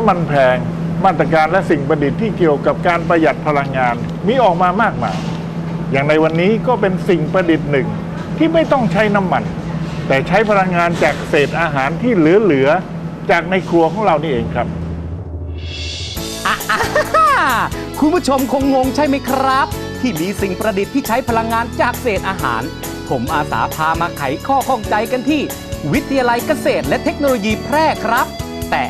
น้ำมันแพง มาตรการและสิ่งประดิษฐ์ที่เกี่ยวกับการประหยัดพลังงาน มีออกมามากมาย อย่างในวันนี้ก็เป็นสิ่งประดิษฐ์หนึ่งที่ไม่ต้องใช้น้ำมัน แต่ใช้พลังงานจากเศษอาหารที่เหลือๆจากในครัวของเรานี่เองครับคุณผู้ชมคงงงใช่ไหมครับ ที่มีสิ่งประดิษฐ์ที่ใช้พลังงานจากเศษอาหาร ผมอาสาพามาไขข้อข้องใจกันที่ วิทยาลัยเกษตรและเทคโนโลยีแพร่ครับ แต่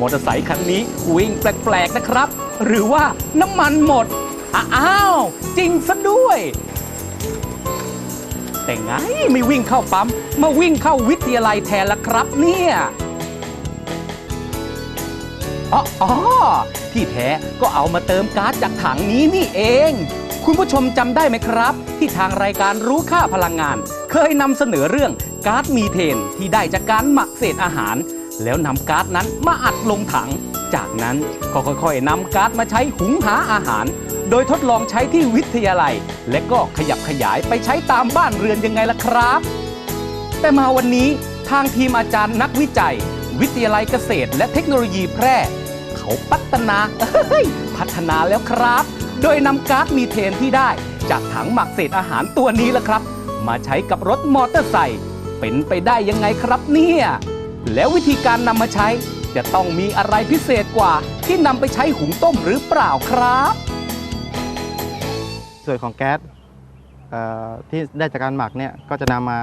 มอเตอร์ไซคันนี้วิ่งแปลกๆนะครับ หรือว่าน้ำมันหมด อ้าว จริงซะด้วย แต่ไงไม่วิ่งเข้าปั๊ม มาวิ่งเข้าวิทยาลัยแทนละครับเนี่ยอ๋อออที่แท้ก็เอามาเติมก๊าซจากถังนี้นี่เอง คุณผู้ชมจำได้ไหมครับ ที่ทางรายการรู้ค่าพลังงาน เคยนำเสนอเรื่องก๊าซมีเทนที่ได้จากการหมักเศษอาหาร แล้วนำก๊าซนั้นมาอัดลงถัง จากนั้นก็ค่อยๆนำก๊าซมาใช้หุงหาอาหาร โดยทดลองใช้ที่วิทยาลัย และก็ขยับขยายไปใช้ตามบ้านเรือนยังไงล่ะครับ แต่มาวันนี้ทางทีมอาจารย์นักวิจัย วิทยาลัยเกษตร และเทคโนโลยีแพร่ เขาพัฒนาพัฒนาแล้วครับ โดยนำก๊าซมีเทนที่ได้ จากถังหมักเศษอาหารตัวนี้ล่ะครับ มาใช้กับรถมอเตอร์ไซค์เป็นไปได้ยังไงครับเนี่ย แล้ววิธีการนำมาใช้จะต้องมีอะไรพิเศษกว่าที่นำไปใช้หุงต้มหรือเปล่าครับ ส่วนของแก๊สเอ่อที่ได้จากการหมักเนี่ยก็จะนำมา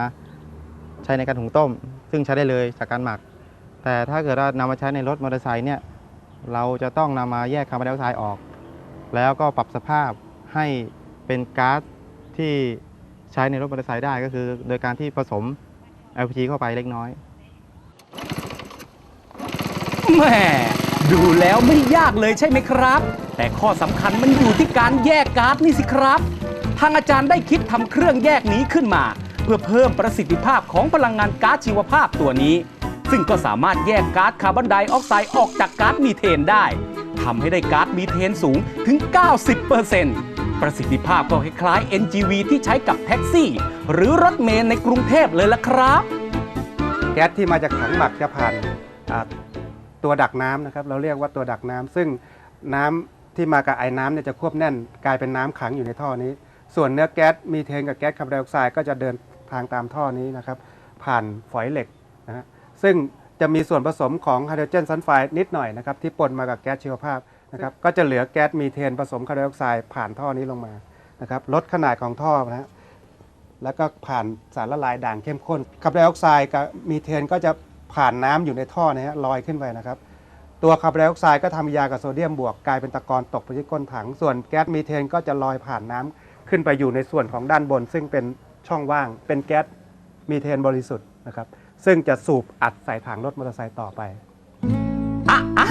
ใช้ในการหุงต้ม ซึ่งใช้ได้เลยจากการหมัก แต่ถ้าเกิดว่านำมาใช้ในรถมอเตอร์ไซค์เนี่ยเราจะต้องนำมาแยกคาร์บอนไดออกไซด์ออก แล้วก็ปรับสภาพให้เป็นก๊าซที่ใช้ในรถมอเตอร์ไซค์ได้ก็คือ โดยการที่ผสม LPG เข้าไปเล็กน้อย แหม่ดูแล้วไม่ยากเลยใช่ไหมครับ แต่ข้อสำคัญมันอยู่ที่การแยกก๊าซนี่สิครับ ทางอาจารย์ได้คิดทำเครื่องแยกนี้ขึ้นมา เพื่อเพิ่มประสิทธิภาพของพลังงานก๊าซชีวภาพตัวนี้ ซึ่งก็สามารถแยกก๊าซคาร์บอนไดออกไซด์ออกจากก๊าซมีเทนได้ทำให้ได้ก๊าซมีเทนสูงถึง 90%ประสิทธิภาพก็คล้ายๆ NGV ที่ใช้กับแท็กซี่ หรือรถเมล์ในกรุงเทพเลยล่ะครับ แก๊สที่มาจากถังหมักจะผ่านตัวดักน้ำนะครับ เราเรียกว่าตัวดักน้ำซึ่งน้ำที่มากับไอ้น้ำเนี่ยจะควบแน่น กลายเป็นน้ำขังอยู่ในท่อนี้ ส่วนเนื้อแก๊สมีเทนกับแก๊สคาร์บอนไดออกไซด์ก็จะเดินทางตามท่อนี้นะครับ ผ่านฝอยเหล็กนะฮะซึ่งจะมีส่วนผสมของไฮโดรเจนซัลไฟด์นิดหน่อยนะครับที่ปนมากับแก๊สชีวภาพนะครับก็จะเหลือแก๊สมีเทนผสมคาร์บอนไดออกไซด์ผ่านท่อนี้ลงมานะครับลดขนาดของท่อนะฮะ แล้วก็ผ่านสารละลายด่างเข้มข้นคาร์บอนไดออกไซด์กับมีเทนก็จะผ่านน้ำอยู่ในท่อนะฮะลอยขึ้นไปนะครับ ตัวคาร์บอนไดออกไซด์ก็ทำยากับโซเดียมบวกกลายเป็นตะกอนตกไปที่ก้นถัง ส่วนแก๊สมีเทนก็จะลอยผ่านน้ำขึ้นไปอยู่ในส่วนของด้านบน ซึ่งเป็นช่องว่างเป็นแก๊สมีเทนบริสุทธิ์นะครับซึ่งจะสูบอัดใส่ถังรถมอเตอร์ไซค์ต่อไปอะอ่า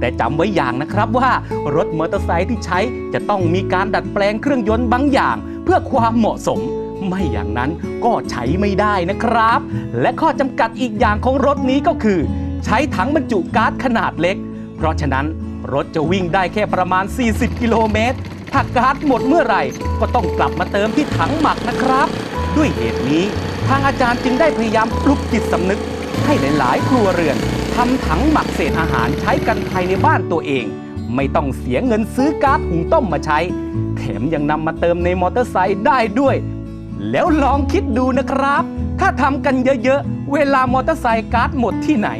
แต่จำไว้อย่างนะครับว่ารถมอเตอร์ไซค์ที่ใช้จะต้องมีการดัดแปลงเครื่องยนต์บางอย่าง เพื่อความเหมาะสม ไม่อย่างนั้นก็ใช้ไม่ได้นะครับ และข้อจำกัดอีกอย่างของรถนี้ก็คือ ใช้ถังบรรจุก๊าซขนาดเล็ก เพราะฉะนั้นรถจะวิ่งได้แค่ประมาณ 40 กิโลเมตรถ้าก๊าซหมดเมื่อไหร่ ก็ต้องกลับมาเติมที่ถังหมักนะครับ ด้วยเหตุนี้ทางอาจารย์จึงได้พยายามปลุกจิตสำนึก ให้หลาย ๆ ครัวเรือนทำถังหมักเศษอาหารใช้กันภายในบ้านตัวเอง ไม่ต้องเสียเงินซื้อก๊าซหุงต้มมาใช้ แถมยังนำมาเติมในมอเตอร์ไซค์ได้ด้วย แล้วลองคิดดูนะครับ ถ้าทำกันเยอะๆ เวลามอเตอร์ไซค์ก๊าซหมดที่ไหน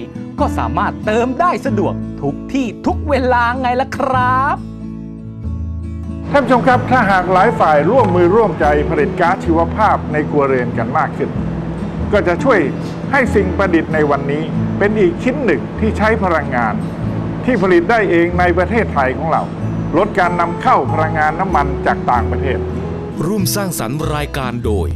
ก็สามารถเติมได้สะดวกทุกที่ทุกเวลาไงล่ะครับ ท่านผู้ชมครับถ้าหากหลายฝ่ายร่วมมือร่วมใจผลิตก๊าซชีวภาพในครัวเรือนกันมากขึ้น ก็จะช่วยให้สิ่งประดิษฐ์ในวันนี้ เป็นอีกชิ้นหนึ่งที่ใช้พลังงาน ที่ผลิตได้เองในประเทศไทยของเรา ลดการนำเข้าพลังงานน้ำมันจากต่างประเทศ ร่วมสร้างสรรค์รายการโดย